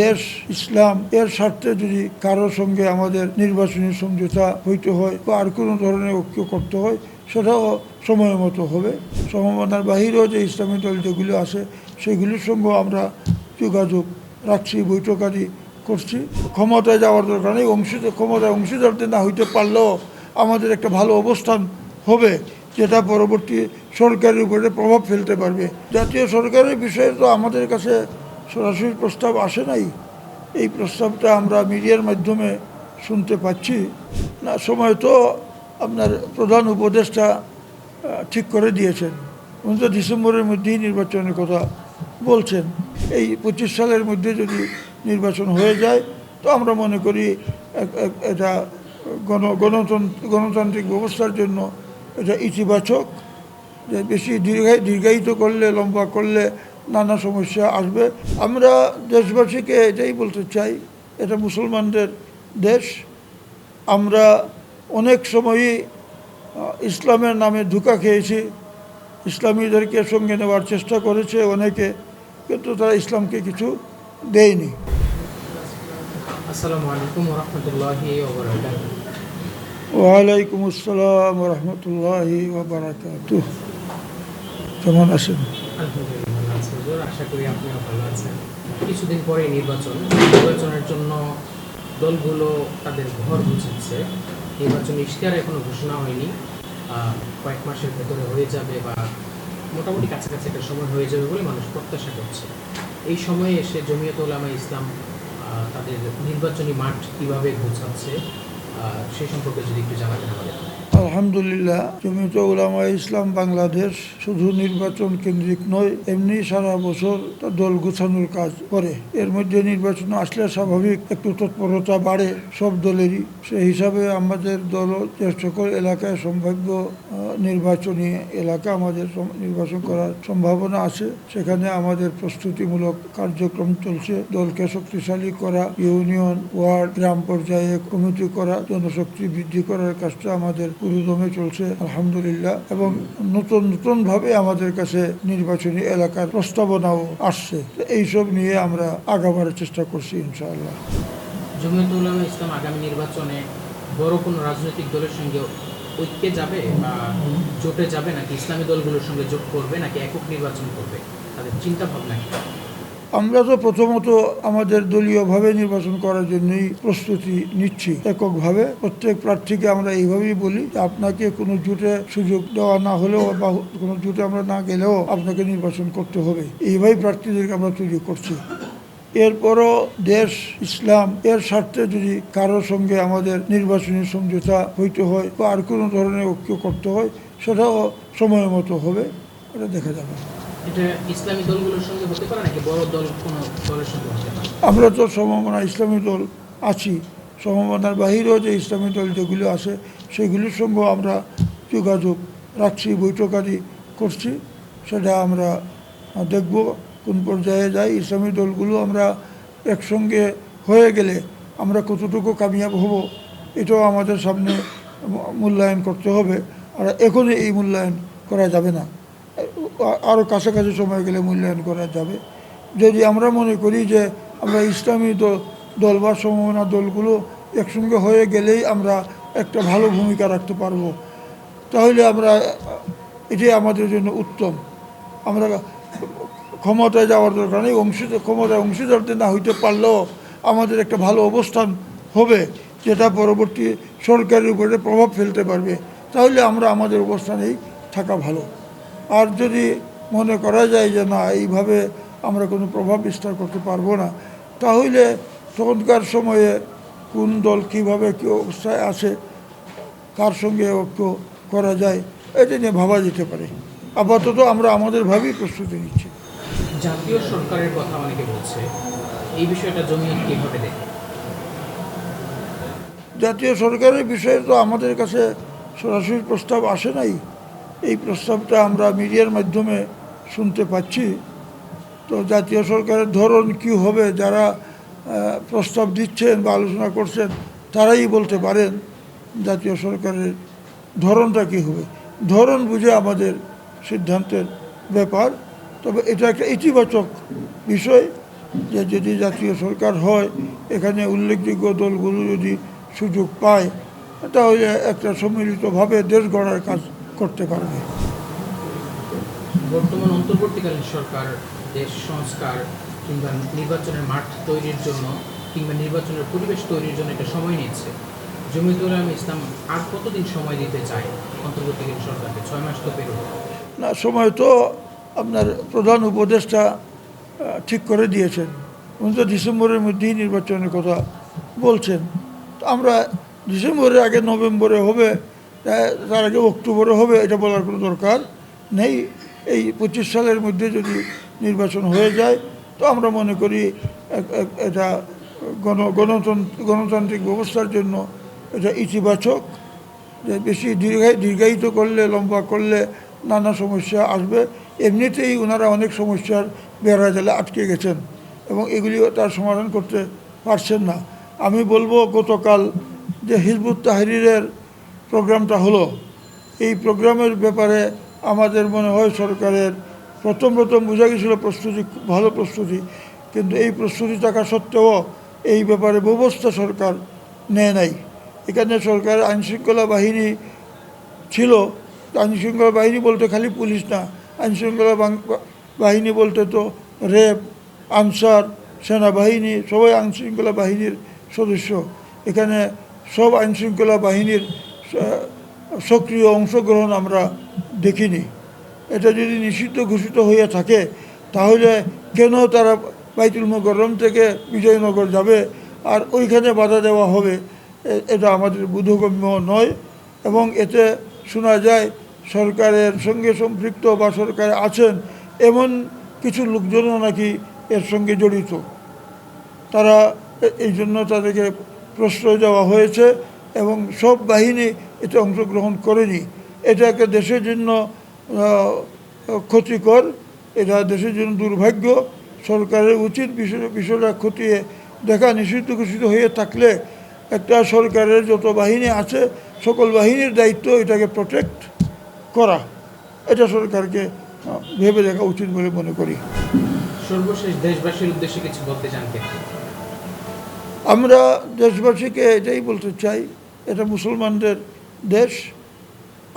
দেশ, ইসলাম, এর স্বার্থে যদি কারোর সঙ্গে আমাদের নির্বাচনী সমঝোতা হইতে হয় বা আর কোনো ধরনের ঐক্য করতে হয়, সেটাও সময় মতো হবে। সম্ভাবনার বাহিরেও যে ইসলামী দল যেগুলো আছে, সেগুলির সঙ্গেও আমরা যোগাযোগ রাখছি, বৈঠকাদি করছি। ক্ষমতায় যাওয়ার দরকার নেই। অংশীদার, ক্ষমতায় অংশীদারতে না হইতে পারলেও আমাদের একটা ভালো অবস্থান হবে, যেটা পরবর্তী সরকারের উপরে প্রভাব ফেলতে পারবে। জাতীয় সরকারের বিষয়ে তো আমাদের কাছে সরাসরি প্রস্তাব আসে নাই। এই প্রস্তাবটা আমরা মিডিয়ার মাধ্যমে শুনতে পাচ্ছি। না, সময় তো আপনার প্রধান উপদেষ্টা ঠিক করে দিয়েছেন। উনি তো ডিসেম্বরের মধ্যেই নির্বাচনের কথা বলছেন। এই পঁচিশ সালের মধ্যে যদি নির্বাচন হয়ে যায়, তো আমরা মনে করি এটা গণ গণতন্ত্র গণতান্ত্রিক ব্যবস্থার জন্য এটা ইতিবাচক। যে বেশি দীর্ঘায়, দীর্ঘায়িত করলে, লম্বা করলে নানা সমস্যা আসবে। আমরা দেশবাসীকে এটাই বলতে চাই এটা মুসলমানদের দেশ। আমরা অনেক সময়ই ইসলামের নামে ধোঁকা খেয়েছি। ইসলামীদেরকে সঙ্গে নেওয়ার চেষ্টা করেছে অনেকে কিন্তু তারা ইসলামকে কিছু দেয়নি। আসসালামু আলাইকুম রহমতুল্লাহি ওয়ালাইকুম আসসালাম রহমতুল্লাহি কেমন আছেন আলহামদুলিল্লাহ ভালো আছি হুজুর আশা করি আপনিও ভালো আছেন। কিছুদিন পরে নির্বাচন। নির্বাচনের জন্য দলগুলো তাদের ঘর বুঝাচ্ছে নির্বাচন ইশতেহার এখনও ঘোষণা হয়নি। কয়েক মাসের ভেতরে হয়ে যাবে বা মোটামুটি কাছাকাছি একটা সময় হয়ে যাবে বলে মানুষ প্রত্যাশা করছে। এই সময়ে এসে জমিয়ত ওলামা ইসলাম তাদের নির্বাচনী মাঠ কীভাবে গোছাচ্ছে সেই সম্পর্কে যদি একটু জানাতেন আমাদের। আলহামদুলিল্লাহ জমিয়ত উলামা ইসলাম বাংলাদেশ, শুধু নির্বাচন কেন্দ্রিক নয়, এমনি সারা বছর দল গোছানোর কাজ করে। এর মধ্যে নির্বাচন আসলে স্বাভাবিক, একটু তৎপরতা বাড়ে সব দলেরই। সেই হিসাবে আমাদের দল যে সকল এলাকায় সম্ভাব্য নির্বাচনী এলাকা আমাদের নির্বাচন করার সম্ভাবনা আছে। সেখানে আমাদের প্রস্তুতিমূলক কার্যক্রম চলছে। দলকে শক্তিশালী করা, ইউনিয়ন, ওয়ার্ড, গ্রাম পর্যায়ে কমিটি করা, জনশক্তি বৃদ্ধি করার কাজটা আমাদের পুরোদমে চলছে, আলহামদুলিল্লাহ। এবং নতুন নতুন ভাবে আমাদের কাছে নির্বাচনী এলাকার প্রস্তাবনাও আসছে। এইসব নিয়ে আমরা আগাবার চেষ্টা করছি, ইনশাআল্লাহ। জমিয়ত উলামা ইসলাম আগামী নির্বাচনে বড় কোনো রাজনৈতিক দলের সঙ্গে ঐক্যে যাবে বা জোটে যাবে নাকি ইসলামী দলগুলোর সঙ্গে জোট করবে নাকি একক নির্বাচন করবে? তাদের চিন্তা ভাবনা আমরা তো প্রথমত আমাদের দলীয়ভাবে নির্বাচন করার জন্যই প্রস্তুতি নিচ্ছি। এককভাবে প্রত্যেক প্রার্থীকে আমরা এইভাবেই বলি যে আপনাকে কোনো জুটে সুযোগ দেওয়া না হলেও বা কোনো জুটে আমরা না গেলেও আপনাকে নির্বাচন করতে হবে। এইভাবেই প্রার্থীদেরকে আমরা তৈরি করছি। এরপরও দেশ, ইসলাম এর স্বার্থে যদি কারোর সঙ্গে আমাদের নির্বাচনী সমঝোতা হইতে হয় বা আর কোনো ধরনের ঐক্য করতে হয়, সেটাও সময় মতো হবে। এটা দেখা যাবে। আমরা তো সম্ভাবনা ইসলামী দল আছি। সম্ভাবনার বাহিরেও যে ইসলামী দল যেগুলো আছে, সেগুলির সঙ্গেও আমরা যোগাযোগ রাখছি বৈঠক বৈঠকাদি করছি। সেটা আমরা দেখব কোন পর্যায়ে যাই ইসলামী দলগুলো আমরা একসঙ্গে হয়ে গেলে আমরা কতটুকু কামিয়াব হব, এটাও আমাদের সামনে মূল্যায়ন করতে হবে। আর এখনই এই মূল্যায়ন করা যাবে না। আরও কাছাকাছি সময় গেলে মূল্যায়ন করা যাবে। যদি আমরা মনে করি যে আমরা ইসলামী দল বা সমমনা দলগুলো একসঙ্গে হয়ে গেলেই আমরা একটা ভালো ভূমিকা রাখতে পারব, তাহলে আমরা, এটাই আমাদের জন্য উত্তম। আমরা ক্ষমতায় যাওয়ার দরকার নেই অংশীদার ক্ষমতায় অংশীদারতে না হইতে পারলেও আমাদের একটা ভালো অবস্থান হবে, যেটা পরবর্তী সরকারের উপরে প্রভাব ফেলতে পারবে। তাহলে আমরা আমাদের অবস্থানেই থাকা ভালো। আর যদি মনে করা যায় যে না এইভাবে আমরা কোনো প্রভাব বিস্তার করতে পারব না তাহলে তখনকার সময়ে কোন দল কীভাবে কী অবস্থায় আছে কার সঙ্গে ঐক্য করা যায় এটা নিয়ে ভাবা যেতে পারে। আপাতত আমরা আমাদের ভাবেই প্রস্তুতি নিচ্ছি। জাতীয় সরকারের কথা অনেকে বলছে এই বিষয়টা জমিয়ত কীভাবে দেখে? জাতীয় সরকারের বিষয়ে তো আমাদের কাছে সরাসরি প্রস্তাব আসে নাই। এই প্রস্তাবটা আমরা মিডিয়ার মাধ্যমে শুনতে পাচ্ছি। তো জাতীয় সরকারের ধরন কি হবে, যারা প্রস্তাব দিচ্ছেন বা আলোচনা করছেন, তারাই বলতে পারেন জাতীয় সরকারের ধরনটা কি হবে। ধরন বুঝে আমাদের সিদ্ধান্তের ব্যাপার। তবে এটা একটা ইতিবাচক বিষয় যে যদি জাতীয় সরকার হয়, এখানে উল্লেখযোগ্য দলগুলো যদি সুযোগ পায়, তাহলে একটা সম্মিলিতভাবে দেশ গড়ার কাজ করতে পারবে। বর্তমান অন্তর্বর্তীকালীন সরকার দেশ সংস্কার কিংবা নির্বাচনের মাঠ তৈরির জন্য কিংবা নির্বাচনের পরিবেশ তৈরির জন্য একটা সময় নিচ্ছে জমিতুল ইসলাম আর কতদিন সময় দিতে চায় অন্তর্বর্তীকালীন সরকারকে? ছয় মাস তো পেরোবে না সময় তো আপনার প্রধান উপদেষ্টা ঠিক করে দিয়েছেন। উনি তো ডিসেম্বরের মধ্যেই নির্বাচনের কথা বলছেন। তো আমরা ডিসেম্বরের আগে নভেম্বরে হবে তার আগে অক্টোবরে হবে, এটা বলার কোনো দরকার নেই। এই পঁচিশ সালের মধ্যে যদি নির্বাচন হয়ে যায়, তো আমরা মনে করি এটা গণ গণতন্ত্র গণতান্ত্রিক ব্যবস্থার জন্য এটা ইতিবাচক। যে বেশি দীর্ঘায়, দীর্ঘায়িত করলে, লম্বা করলে নানা সমস্যা আসবে। এমনিতেই ওনারা অনেক সমস্যার বেড়া জালে আটকে গেছেন এবং এগুলিও তার সমাধান করতে পারছেন না। আমি বলব গতকাল যে হিজবুত তাহরিরের প্রোগ্রামটা হলো। এই প্রোগ্রামের ব্যাপারে আমাদের মনে হয় সরকারের প্রথম প্রথম বোঝা গেছিল প্রস্তুতি ভালো প্রস্তুতি, কিন্তু এই প্রস্তুতি থাকা সত্ত্বেও এই ব্যাপারে ব্যবস্থা সরকার নেয় নাই। এখানে সরকার আইনশৃঙ্খলা বাহিনী ছিল আইনশৃঙ্খলা বাহিনী বলতে খালি পুলিশ না, আইনশৃঙ্খলা বাহিনী বলতে তো র্যাব আনসার, সেনাবাহিনী, সবাই আইনশৃঙ্খলা বাহিনীর সদস্য। এখানে সব আইনশৃঙ্খলা বাহিনীর সক্রিয় অংশগ্রহণ আমরা দেখিনি। এটা যদি নিষিদ্ধ ঘোষিত হয়ে থাকে, তাহলে কেন তারা বাইতুল মোকরম থেকে বিজয়নগর যাবে? আর ওইখানে বাধা দেওয়া হবে এটা আমাদের বোধগম্য নয়। এবং এতে শোনা যায়, সরকারের সঙ্গে সম্পৃক্ত বা সরকারে আছেন এমন কিছু লোকজনও নাকি এর সঙ্গে জড়িত। তারা এই জন্য তাদেরকে প্রশ্রয় দেওয়া হয়েছে। এবং সব বাহিনী এতে অংশগ্রহণ করেনি। এটা একটা দেশের জন্য ক্ষতিকর এটা দেশের জন্য দুর্ভাগ্য। সরকারের উচিত বিষয় বিষয়টা খতিয়ে দেখা নিষিদ্ধ ঘোষিত হয়ে থাকলে একটা সরকারের যত বাহিনী আছে সকল বাহিনীর দায়িত্ব এটাকে প্রোটেক্ট করা। এটা সরকারকে ভেবে দেখা উচিত বলে মনে করি। সর্বশেষ দেশবাসীর উদ্দেশ্যে কিছু বলতে চান আমরা দেশবাসীকে এটাই বলতে চাই এটা মুসলমানদের দেশ।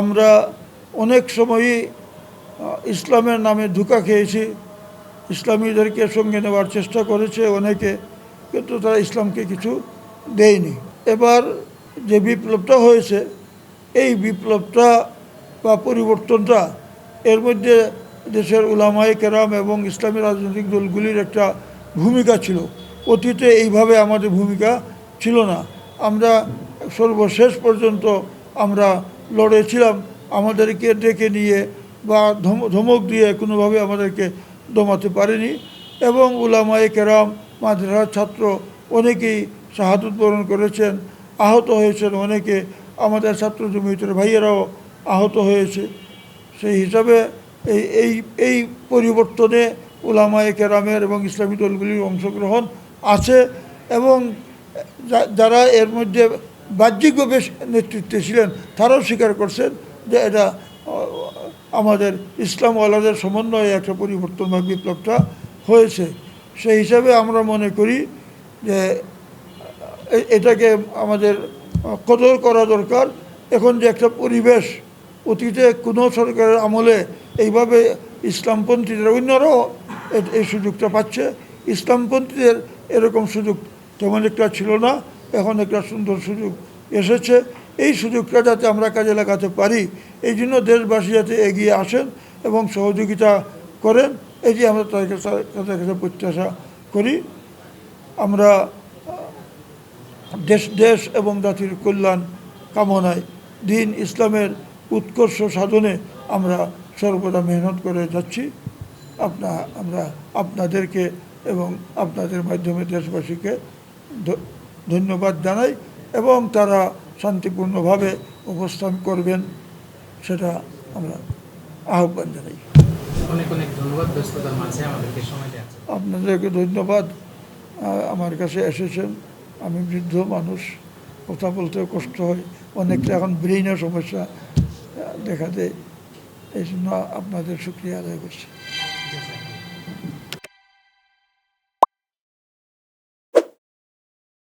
আমরা অনেক সময়ই ইসলামের নামে ধোকা খেয়েছি। ইসলামীদেরকে সঙ্গে নেওয়ার চেষ্টা করেছে অনেকে, কিন্তু তারা ইসলামকে কিছু দেয়নি। এবার যে বিপ্লবটা হয়েছে, এই বিপ্লবটা বা পরিবর্তনটা এর মধ্যে দেশের উলামায়ে কেরাম এবং ইসলামী রাজনৈতিক দলগুলির একটা ভূমিকা ছিল। অতীতে এইভাবে আমাদের ভূমিকা ছিল না। আমরা সর্বশেষ পর্যন্ত আমরা লড়েছিলাম। আমাদেরকে ডেকে নিয়ে বা ধম- ধমক দিয়ে কোনোভাবে আমাদেরকে দমাতে পারেনি এবং উলামায়ে কেরাম, মাদ্রাসার ছাত্র অনেকেই শাহাদত বরণ করেছেন, আহত হয়েছেন অনেকে, আমাদের ছাত্র জমিয়তের ভাইয়েরাও আহত হয়েছে। সেই হিসাবে এই এই এই পরিবর্তনে উলামায়ে কেরামের এবং ইসলামী দলগুলির অংশগ্রহণ আছে এবং যারা এর মধ্যে বাহ্যিকভাবে নেতৃত্বে ছিলেন, তারাও স্বীকার করছেন যে এটা আমাদের ইসলামওয়ালাদের সমন্বয়ে একটা পরিবর্তন বা বিপ্লবটা হয়েছে। সেই হিসাবে আমরা মনে করি যে এটাকে আমাদের কদর করা দরকার। এখন যে একটা পরিবেশ অতীতে কোনো সরকারের আমলে এইভাবে ইসলামপন্থীদের অন্যরাও এই সুযোগটা পাচ্ছে। ইসলামপন্থীদের এরকম সুযোগ তেমন একটা ছিল না। এখন একটা সুন্দর সুযোগ এসেছে। এই সুযোগটা যাতে আমরা কাজে লাগাতে পারি, এই জন্য দেশবাসী যাতে এগিয়ে আসেন এবং সহযোগিতা করেন, এই যে আমরা তাদের কাছে কাছে প্রত্যাশা করি। আমরা, দেশ দেশ এবং জাতির কল্যাণ কামনায় দিন ইসলামের উৎকর্ষ সাধনে আমরা সর্বদা মেহনত করে যাচ্ছি। আপনা আমরা আপনাদেরকে এবং আপনাদের মাধ্যমে দেশবাসীকে ধন্যবাদ জানাই এবং তারা শান্তিপূর্ণভাবে অবস্থান করবেন সেটা আমরা আহ্বান জানাই। অনেক অনেক ধন্যবাদ ব্যস্ততার মাঝে আমাদেরকে সময় আপনাদেরকে ধন্যবাদ। আমার কাছে এসেছেন আমি বৃদ্ধ মানুষ কথা বলতেও কষ্ট হয় অনেকটা এখন ব্রেইনের সমস্যা দেখা দেয় এই জন্য আপনাদের শুক্রিয়া আদায় করছি।